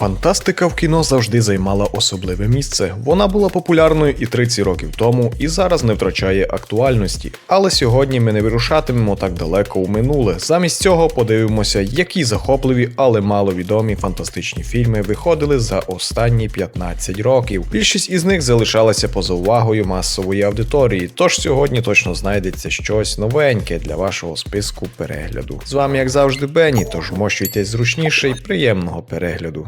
Фантастика в кіно завжди займала особливе місце. Вона була популярною і 30 років тому, і зараз не втрачає актуальності. Але сьогодні ми не вирушатимемо так далеко у минуле. Замість цього подивимося, які захопливі, але маловідомі фантастичні фільми виходили за останні 15 років. Більшість із них залишалася поза увагою масової аудиторії. Тож сьогодні точно знайдеться щось новеньке для вашого списку перегляду. З вами, як завжди, Бенні, тож вмощуйтесь зручніше і приємного перегляду.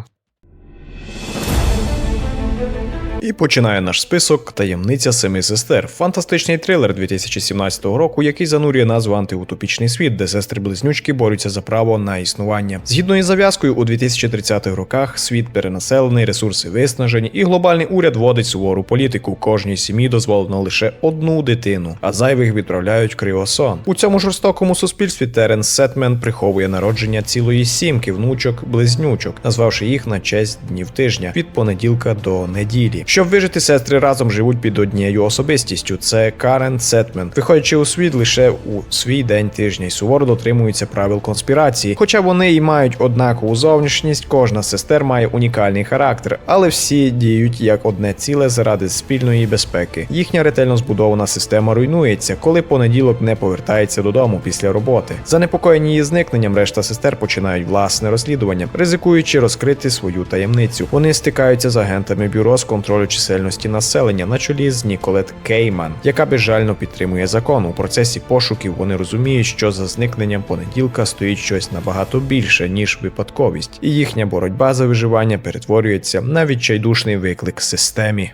І починає наш список Таємниця семи сестер. Фантастичний трилер 2017 року, який занурює назву антиутопічний світ, де сестри-близнючки борються за право на існування. Згідно із зав'язкою, у 2030-х роках світ перенаселений, ресурси виснажені, і глобальний уряд вводить сувору політику. Кожній сім'ї дозволено лише одну дитину, а зайвих відправляють в криосон. У цьому жорстокому суспільстві Теренс Сетмен приховує народження цілої сімки внучок близнючок, назвавши їх на честь днів тижня від понеділка до неділі. Щоб вижити, сестри разом живуть під однією особистістю. Це Карен Сетмен, виходячи у світ лише у свій день тижня і суворо дотримуються правил конспірації. Хоча вони і мають однакову зовнішність, кожна сестер має унікальний характер, але всі діють як одне ціле заради спільної безпеки. Їхня ретельно збудована система руйнується, коли понеділок не повертається додому після роботи. Занепокоєні її зникненням, решта сестер починають власне розслідування, ризикуючи розкрити свою таємницю. Вони стикаються з агентами бюро з контролю чисельності населення на чолі з Ніколет Кейман, яка безжально підтримує закон. У процесі пошуків вони розуміють, що за зникненням понеділка стоїть щось набагато більше ніж випадковість, і їхня боротьба за виживання перетворюється на відчайдушний виклик системі.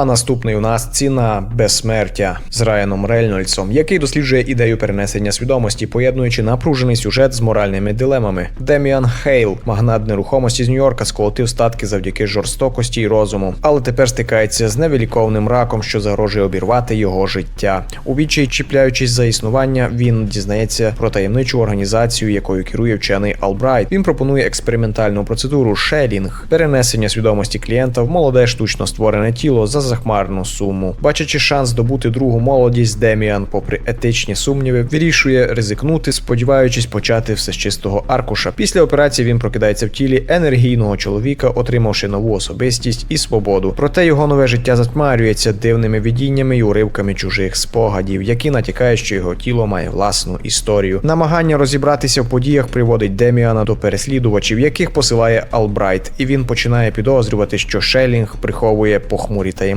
А наступний у нас ціна безсмертя з Райаном Рейнольдсом, який досліджує ідею перенесення свідомості, поєднуючи напружений сюжет з моральними дилемами. Деміан Хейл, магнат нерухомості з Нью-Йорка, сколотив статки завдяки жорстокості й розуму, але тепер стикається з невиліковним раком, що загрожує обірвати його життя. У відчаї чіпляючись за існування, він дізнається про таємничу організацію, якою керує вчений Албрайт. Він пропонує експериментальну процедуру шелінг, перенесення свідомості клієнта в молоде штучно створене тіло за захмарну суму. Бачачи шанс здобути другу молодість, Деміан, попри етичні сумніви, вирішує ризикнути, сподіваючись почати все з чистого аркуша. Після операції він прокидається в тілі енергійного чоловіка, отримавши нову особистість і свободу. Проте його нове життя затьмарюється дивними видіннями й уривками чужих спогадів, які натякають, що його тіло має власну історію. Намагання розібратися в подіях приводить Деміана до переслідувачів, яких посилає Албрайт, і він починає підозрювати, що Шелінг приховує похмурі таємниці.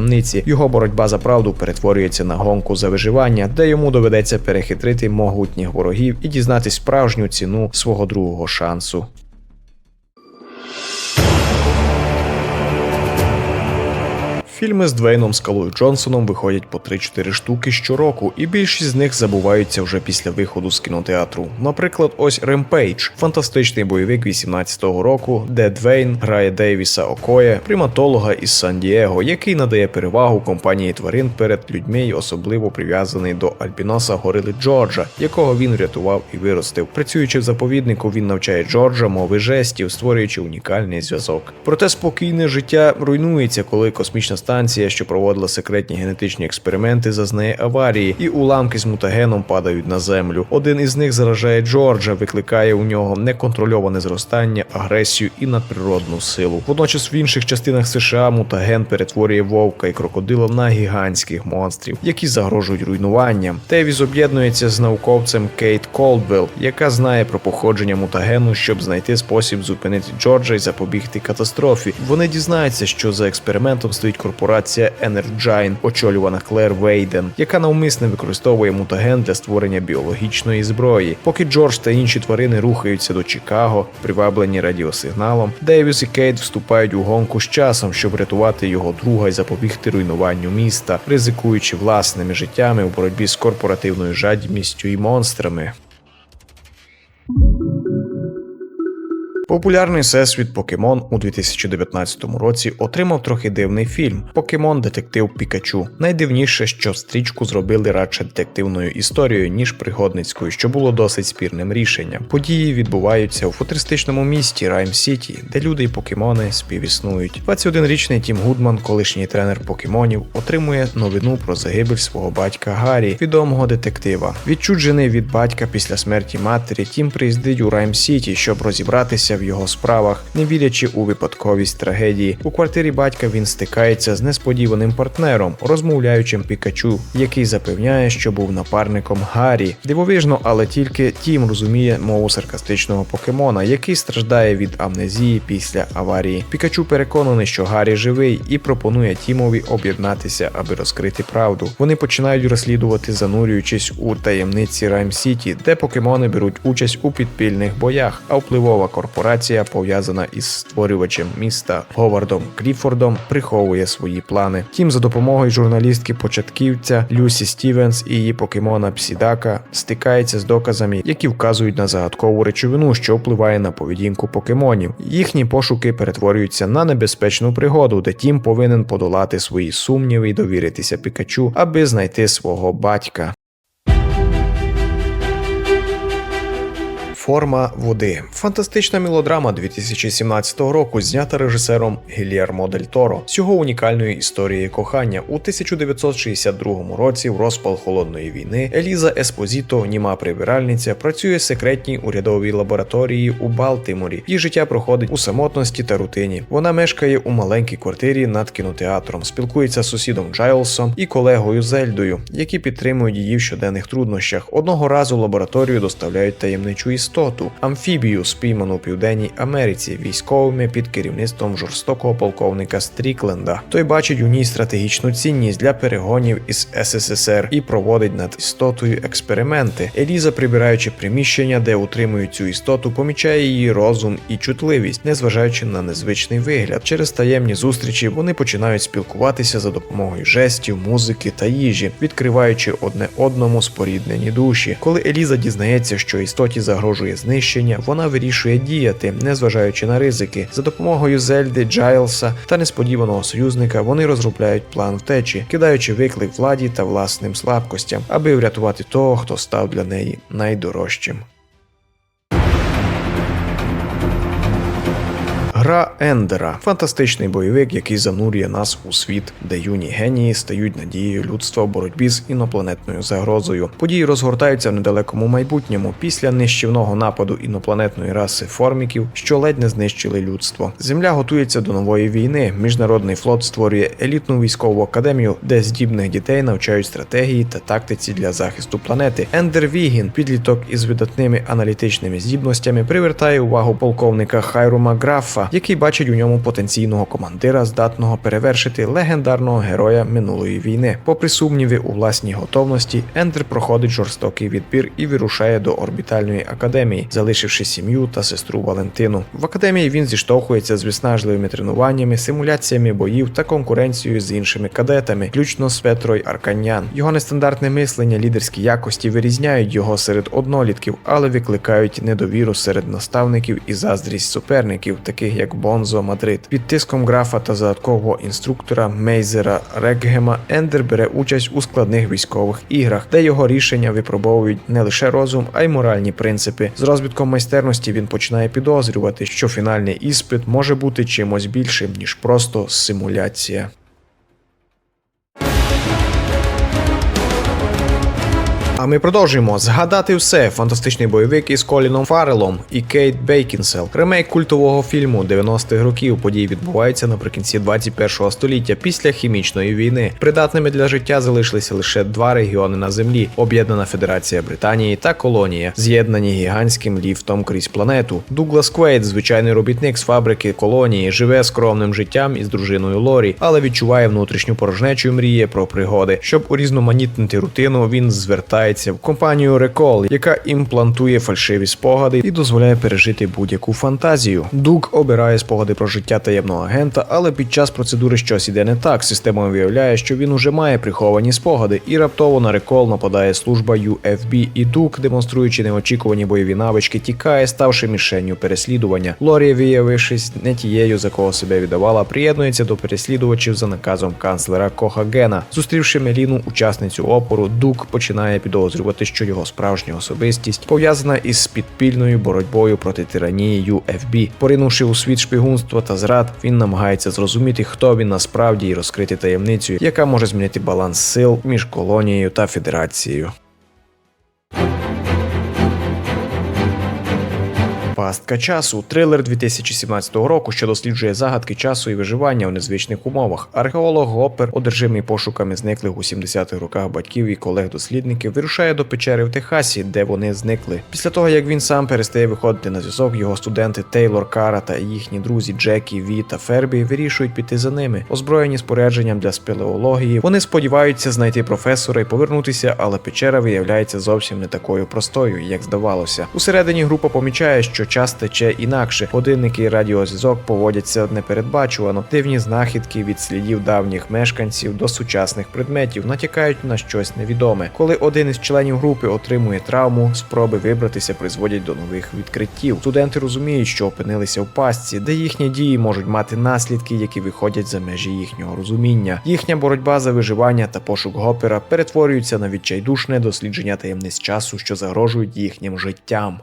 Його боротьба за правду перетворюється на гонку за виживання, де йому доведеться перехитрити могутніх ворогів і дізнатись справжню ціну свого другого шансу. Фільми з Двейном Скалою Джонсоном виходять по 3-4 штуки щороку, і більшість з них забуваються вже після виходу з кінотеатру. Наприклад, ось Ремпейдж, фантастичний бойовик 18-го року, де Двейн грає Дейвіса Окоя, приматолога із Сан-Дієго, який надає перевагу компанії тварин перед людьми й особливо прив'язаний до альбіноса горили Джорджа, якого він врятував і виростив. Працюючи в заповіднику, він навчає Джорджа мови жестів, створюючи унікальний зв'язок. Проте спокійне життя руйнується, коли космічна станція, що проводила секретні генетичні експерименти, зазнає аварії, і уламки з мутагеном падають на землю. Один із них заражає Джорджа, викликає у нього неконтрольоване зростання, агресію і надприродну силу. Водночас в інших частинах США мутаген перетворює вовка і крокодила на гігантських монстрів, які загрожують руйнуванням. Тевіс об'єднується з науковцем Кейт Колдвелл, яка знає про походження мутагену, щоб знайти спосіб зупинити Джорджа і запобігти катастрофі. Вони дізнаються, що за експериментом стоїть корпорація Energyne, очолювана Клер Вейден, яка навмисне використовує мутаген для створення біологічної зброї. Поки Джордж та інші тварини рухаються до Чикаго, приваблені радіосигналом, Дейвіс і Кейт вступають у гонку з часом, щоб рятувати його друга і запобігти руйнуванню міста, ризикуючи власними життями у боротьбі з корпоративною жадібністю і монстрами. Популярний всесвіт Покемон у 2019 році отримав трохи дивний фільм Покемон Детектив Пікачу. Найдивніше, що стрічку зробили радше детективною історією, ніж пригодницькою, що було досить спірним рішенням. Події відбуваються у футуристичному місті Райм Сіті, де люди і покемони співіснують. 21-річний Тім Гудман, колишній тренер покемонів, отримує новину про загибель свого батька Гаррі, відомого детектива. Відчуджений від батька після смерті матері, Тім приїздить у Райм Сіті, щоб розібратися в його справах, не вірячи у випадковість трагедії. У квартирі батька він стикається з несподіваним партнером, розмовляючим Пікачу, який запевняє, що був напарником Гаррі. Дивовижно, але тільки Тім розуміє мову саркастичного покемона, який страждає від амнезії після аварії. Пікачу переконаний, що Гаррі живий, і пропонує Тімові об'єднатися, аби розкрити правду. Вони починають розслідувати, занурюючись у таємниці Райм Сіті, де покемони беруть участь у підпільних боях, а впливова корпорація, пов'язана із створювачем міста Говардом Кліфордом, приховує свої плани. Тім за допомогою журналістки початківця Люсі Стівенс і її покемона Псідака стикається з доказами, які вказують на загадкову речовину, що впливає на поведінку покемонів. Їхні пошуки перетворюються на небезпечну пригоду, де Тім повинен подолати свої сумніви і довіритися Пікачу, аби знайти свого батька. Форма води. Фантастична мелодрама 2017 року, знята режисером Гільєрмо Дель Торо. З його унікальної історії кохання у 1962 році, в розпал холодної війни, Еліза Еспозіто, німа прибиральниця, працює в секретній урядовій лабораторії у Балтиморі. Її життя проходить у самотності та рутині. Вона мешкає у маленькій квартирі над кінотеатром, спілкується з сусідом Джайлсом і колегою Зельдою, які підтримують її в щоденних труднощах. Одного разу лабораторію доставляють таємничу історію істоту, амфібію, спійману у Південній Америці військовими під керівництвом жорстокого полковника Стрікленда. Той бачить у ній стратегічну цінність для перегонів із СССР і проводить над істотою експерименти. Еліза, прибираючи приміщення, де утримують цю істоту, помічає її розум і чутливість, незважаючи на незвичний вигляд. Через таємні зустрічі вони починають спілкуватися за допомогою жестів, музики та їжі, відкриваючи одне одному споріднені душі. Коли Еліза дізнається, що істоті загрожує знищення, вона вирішує діяти, незважаючи на ризики. За допомогою Зельди, Джайлса та несподіваного союзника вони розробляють план втечі, кидаючи виклик владі та власним слабкостям, аби врятувати того, хто став для неї найдорожчим. Гра Ендера фантастичний бойовик, який занурює нас у світ, де юні генії стають надією людства в боротьбі з інопланетною загрозою. Події розгортаються в недалекому майбутньому після нищівного нападу інопланетної раси форміків, що ледь не знищили людство. Земля готується до нової війни. Міжнародний флот створює елітну військову академію, де здібних дітей навчають стратегії та тактиці для захисту планети. Ендер Вігін, підліток із видатними аналітичними здібностями, привертає увагу полковника Хайрума Графа, який бачить у ньому потенційного командира, здатного перевершити легендарного героя минулої війни. Попри сумніви у власній готовності, Ендер проходить жорстокий відбір і вирушає до орбітальної академії, залишивши сім'ю та сестру Валентину. В академії він зіштовхується з виснажливими тренуваннями, симуляціями боїв та конкуренцією з іншими кадетами, включно з Петрой Арканян. Його нестандартне мислення, лідерські якості вирізняють його серед однолітків, але викликають недовіру серед наставників і заздрість суперників, таких як Бонзо Мадрид. Під тиском графа та задаткового інструктора Мейзера Рекгема Ендер бере участь у складних військових іграх, де його рішення випробовують не лише розум, а й моральні принципи. З розвитком майстерності він починає підозрювати, що фінальний іспит може бути чимось більшим ніж просто симуляція. А ми продовжуємо згадати все. Фантастичний бойовик із Коліном Фаррелом і Кейт Бейкінсел. Ремейк культового фільму 90-х років. Події відбуваються наприкінці 21-го століття після хімічної війни. Придатними для життя залишилися лише два регіони на землі: Об'єднана Федерація Британії та Колонія, з'єднані гігантським ліфтом крізь планету. Дуглас Квейт, звичайний робітник з фабрики колонії, живе скромним життям із дружиною Лорі, але відчуває внутрішню порожнечу і мріє про пригоди. Щоб урізноманітнити рутину, він звертає в компанію Recall, яка імплантує фальшиві спогади і дозволяє пережити будь-яку фантазію. Дук обирає спогади про життя таємного агента, але під час процедури щось іде не так. Система виявляє, що він уже має приховані спогади, і раптово на Recall нападає служба UFB, і Дук, демонструючи неочікувані бойові навички, тікає, ставши мішенню переслідування. Лорія, виявившись не тією, за кого себе віддавала, приєднується до переслідувачів за наказом канцлера Коха Гена. Зустрівши Меліну, учасницю опору, Дук починає підозрювати, що його справжня особистість пов'язана із підпільною боротьбою проти тиранії UFB. Поринувши у світ шпигунства та зрад, він намагається зрозуміти, хто він насправді і розкрити таємницю, яка може змінити баланс сил між колонією та федерацією. Пастка часу трилер 2017 року, що досліджує загадки часу і виживання у незвичних умовах. Археолог Гоппер, одержимий пошуками зниклих у 70-х роках батьків і колег-дослідників, вирушає до печери в Техасі, де вони зникли. Після того як він сам перестає виходити на зв'язок, його студенти Тейлор Кара та їхні друзі Джекі, Ві та Фербі вирішують піти за ними, озброєні спорядженням для спелеології. Вони сподіваються знайти професора і повернутися, але печера виявляється зовсім не такою простою, як здавалося. Усередині група помічає, що час тече інакше. Годинники і радіозв'язок поводяться непередбачувано. Дивні знахідки від слідів давніх мешканців до сучасних предметів натякають на щось невідоме. Коли один із членів групи отримує травму, спроби вибратися призводять до нових відкриттів. Студенти розуміють, що опинилися в пастці, де їхні дії можуть мати наслідки, які виходять за межі їхнього розуміння. Їхня боротьба за виживання та пошук Гопера перетворюються на відчайдушне дослідження таємниць часу, що загрожують їхнім життям.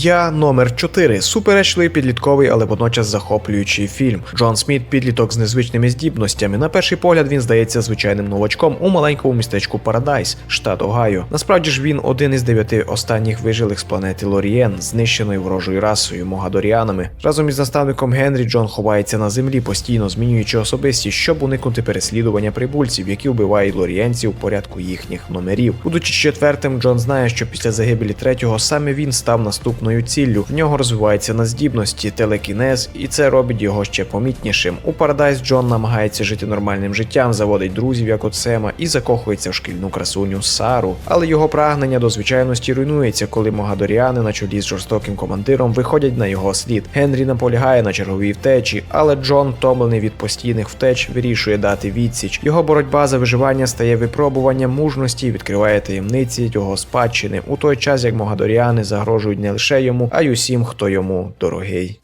Я номер 4. суперечливий підлітковий, але водночас захоплюючий фільм. Джон Сміт, підліток з незвичними здібностями. На перший погляд він здається звичайним новачком у маленькому містечку Парадайс, штат Огайо. Насправді ж він один із дев'яти останніх вижилих з планети Лорієн, знищеної ворожою расою Могадоріанами. Разом із наставником Генрі Джон ховається на землі, постійно змінюючи особистість, щоб уникнути переслідування прибульців, які вбивають лорієнців порядку їхніх номерів. Будучи четвертим, Джон знає, що після загибелі третього саме він став наступною ціллю. В нього розвиваються на здібності телекінез, і це робить його ще помітнішим. У Парадайс Джон намагається жити нормальним життям, заводить друзів, як от Сема, і закохується в шкільну красуню Сару. Але його прагнення до звичайності руйнується, коли Могадоріани на чолі з жорстоким командиром виходять на його слід. Генрі наполягає на черговій втечі, але Джон, втомлений від постійних втеч, вирішує дати відсіч. Його боротьба за виживання стає випробуванням мужності відкриває таємниці його спадщини у той час, як Могадоріани загрожують не лише йому, а й усім, хто йому дорогий.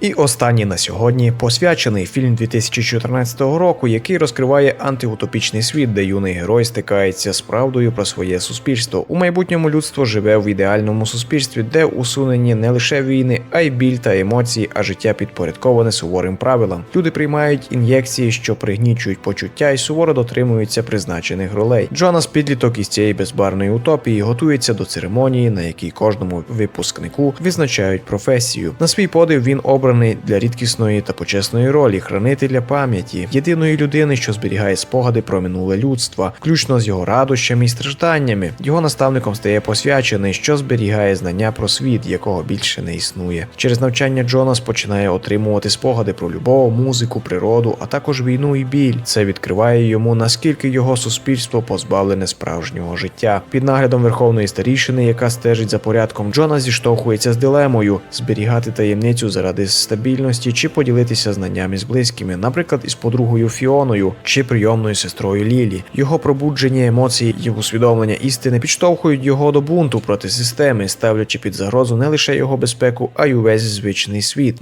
І останній на сьогодні посвячений фільм 2014 року, який розкриває антиутопічний світ, де юний герой стикається з правдою про своє суспільство. У майбутньому людство живе в ідеальному суспільстві, де усунені не лише війни, а й біль та емоції, а життя підпорядковане суворим правилам. Люди приймають ін'єкції, що пригнічують почуття, і суворо дотримуються призначених ролей. Джонас, підліток із цієї безбарної утопії, готується до церемонії, на якій кожному випускнику визначають професію. На свій подив він обраний для рідкісної та почесної ролі хранителя пам'яті, єдиної людини, що зберігає спогади про минуле людство, включно з його радощами і стражданнями. Його наставником стає посвячений, що зберігає знання про світ, якого більше не існує. Через навчання Джонас починає отримувати спогади про любов, музику, природу, а також війну і біль. Це відкриває йому наскільки його суспільство позбавлене справжнього життя. Під наглядом верховної старішини, яка стежить за порядком, Джонас зіштовхується з дилемою зберігати таємницю заради стабільності чи поділитися знаннями з близькими, наприклад, із подругою Фіоною чи прийомною сестрою Лілі. Його пробудження емоцій і усвідомлення істини підштовхують його до бунту проти системи, ставлячи під загрозу не лише його безпеку, а й увесь звичний світ.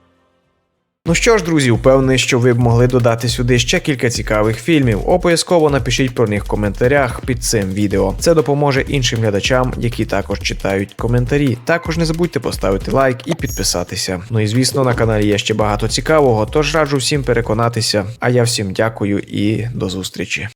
Ну що ж, друзі, впевнений, що ви б могли додати сюди ще кілька цікавих фільмів. Обов'язково напишіть про них в коментарях під цим відео. Це допоможе іншим глядачам, які також читають коментарі. Також не забудьте поставити лайк і підписатися. Ну і звісно, на каналі є ще багато цікавого, тож раджу всім переконатися. А я всім дякую і до зустрічі.